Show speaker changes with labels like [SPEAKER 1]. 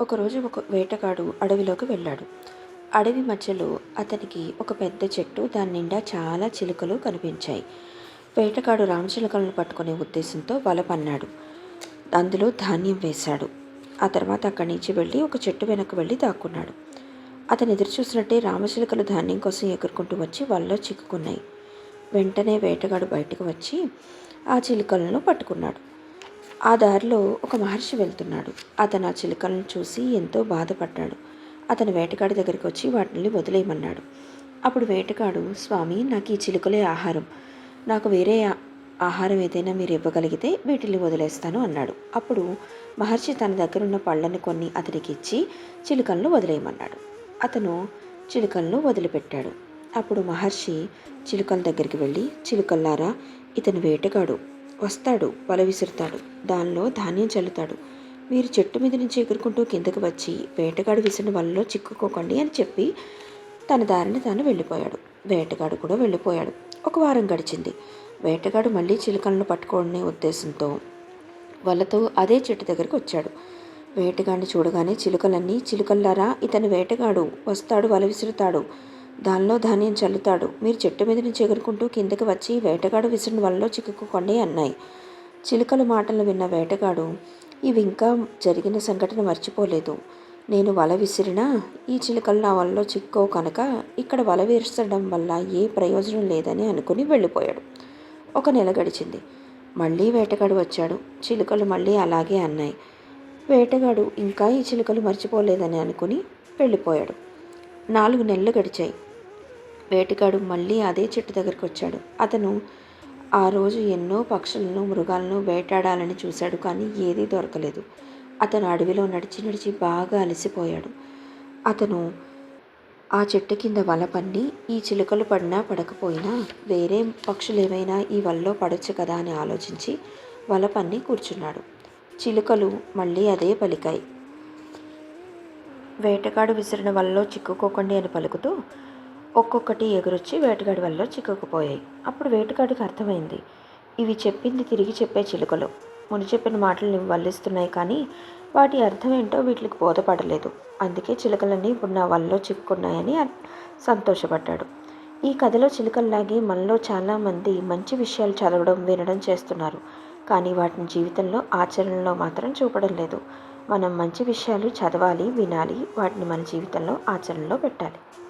[SPEAKER 1] ఒకరోజు ఒక వేటగాడు అడవిలోకి వెళ్ళాడు. అడవి మధ్యలో అతనికి ఒక పెద్ద చెట్టు దాని నిండా చాలా చిలుకలు కనిపించాయి. వేటగాడు రామచిలుకలను పట్టుకునే ఉద్దేశంతో వల పన్నాడు. అందులో ధాన్యం వేశాడు. ఆ తర్వాత అక్కడి నుంచి వెళ్ళి ఒక చెట్టు వెనక్కి వెళ్ళి దాక్కున్నాడు. అతను ఎదురు చూసినట్టే రామచిలుకలు ధాన్యం కోసం ఎగురుకుంటూ వచ్చి వలలో చిక్కుకున్నాయి. వెంటనే వేటగాడు బయటకు వచ్చి ఆ చిలుకలను పట్టుకున్నాడు. ఆ దారిలో ఒక మహర్షి వెళ్తున్నాడు. అతను ఆ చిలుకలను చూసి ఎంతో బాధపడ్డాడు. అతను వేటగాడి దగ్గరికి వచ్చి వాటిని వదిలేయమన్నాడు. అప్పుడు వేటగాడు స్వామి నాకు ఈ చిలుకలే ఆహారం. నాకు వేరే ఆహారం ఏదైనా మీరు ఇవ్వగలిగితే వీటిని వదిలేస్తాను అన్నాడు. అప్పుడు మహర్షి తన దగ్గర ఉన్న పళ్ళను కొన్ని అతనికి ఇచ్చి చిలుకలను వదిలేయమన్నాడు. అతను చిలుకలను వదిలిపెట్టాడు. అప్పుడు మహర్షి చిలుకల దగ్గరికి వెళ్ళి చిలుకల్లారా ఇతను వేటగాడు. వస్తాడు వల విసురుతాడు. దానిలో ధాన్యం చల్లుతాడు. మీరు చెట్టు మీద నుంచి ఎగురుకుంటూ కిందకు వచ్చి వేటగాడు విసిరిన వలలో చిక్కుకోకండి అని చెప్పి తన దారిని తాను వెళ్ళిపోయాడు. వేటగాడు కూడా వెళ్ళిపోయాడు. ఒక వారం గడిచింది. వేటగాడు మళ్ళీ చిలుకలను పట్టుకోవడనే ఉద్దేశంతో వలతో అదే చెట్టు దగ్గరికి వచ్చాడు. వేటగాడిని చూడగానే చిలుకలన్నీ చిలుకల్లారా ఇతను వేటగాడు వస్తాడు వల విసురుతాడు. దానిలో ధాన్యం చల్లుతాడు. మీరు చెట్టు మీద నుంచి ఎగురుకుంటూ కిందకి వచ్చి వేటగాడు విసిరిన వలలో చిక్కుకోండి అన్నాయి. చిలుకల మాటలు విన్న వేటగాడు ఇవి ఇంకా జరిగిన సంఘటన మర్చిపోలేదు. నేను వల విసిరినా ఈ చిలుకలు నా వలలో చిక్కో కనుక ఇక్కడ వల విసరడం వల్ల ఏ ప్రయోజనం లేదని అనుకుని వెళ్ళిపోయాడు. ఒక నెల గడిచింది. మళ్ళీ వేటగాడు వచ్చాడు. చిలుకలు మళ్ళీ అలాగే అన్నాయి. వేటగాడు ఇంకా ఈ చిలుకలు మర్చిపోలేదని అనుకుని వెళ్ళిపోయాడు. నాలుగు నెలలు గడిచాయి. వేటగాడు మళ్ళీ అదే చెట్టు దగ్గరికి వచ్చాడు. అతను ఆ రోజు ఎన్నో పక్షులను మృగాలను వేటాడాలని చూశాడు కానీ ఏదీ దొరకలేదు. అతను అడవిలో నడిచి నడిచి బాగా అలసిపోయాడు. అతను ఆ చెట్టు కింద వల పన్ని ఈ చిలుకలు పడినా పడకపోయినా వేరే పక్షులు ఏమైనా ఈ వలలో పడొచ్చు కదా అని ఆలోచించి వల పన్ని కూర్చున్నాడు. చిలుకలు మళ్ళీ అదే పలికాయి. వేటగాడు విసిరిన వలలో చిక్కుకోకండి అని పలుకుతూ ఒక్కొక్కటి ఎగురొచ్చి వేటగాడి వల్ల చిక్కుకుపోయాయి. అప్పుడు వేటగాడికి అర్థమైంది. ఇవి చెప్పింది తిరిగి చెప్పే చిలుకలు. ముని చెప్పిన మాటలు వల్లిస్తున్నాయి కానీ వాటి అర్థం ఏంటో వీటికి బోధపడలేదు. అందుకే చిలుకలన్నీ ఇప్పుడు నా వల్ల చిక్కుకున్నాయని సంతోషపడ్డాడు. ఈ కథలో చిలుకల్లాగే మనలో చాలామంది మంచి విషయాలు చదవడం వినడం చేస్తున్నారు. కానీ వాటిని జీవితంలో ఆచరణలో మాత్రం చూపడం లేదు. మనం మంచి విషయాలు చదవాలి వినాలి వాటిని మన జీవితంలో ఆచరణలో పెట్టాలి.